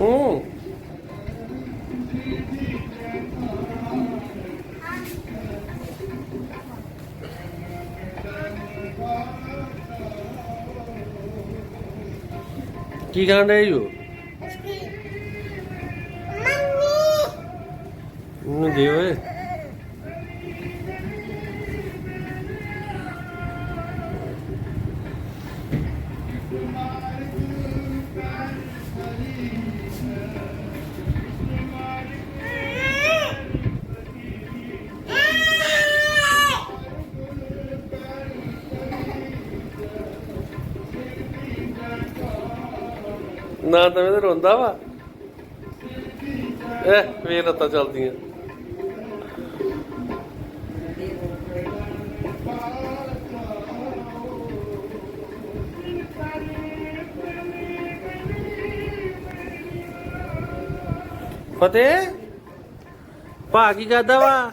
ਹੂੰ ਕੀ ਕਰਨ ਰਹੇ ਹੋ ਉਹਨੂੰ ਦੇ ਨਾ ਤਾਂ ਇਹ ਰੋਂਦਾ ਵਾ। ਇਹ ਵੇ ਲੱਤਾਂ ਚੱਲਦੀਆਂ। ਫਤਿਹ ਭਾ ਕੀ ਕਰਦਾ ਵਾ?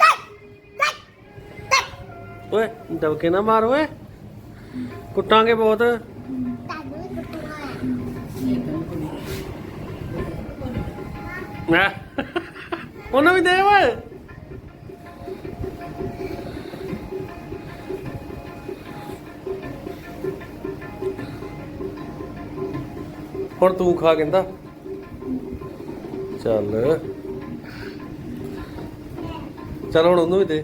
ਓਏ, ਦਬਕੇ ਨਾ ਮਾਰ ਓਏ। ਕੁੱਟਾਂਗੇ ਬਹੁਤ। ਨਾ ਉਹਨੂੰ ਵੀ ਦੇ ਓਏ। ਹੁਣ ਤੂੰ ਖਾ ਕਹਿੰਦਾ। ਚੱਲ। ਚੱਲ ਹੁਣ ਉਹਨੂੰ ਵੀ ਦੇ।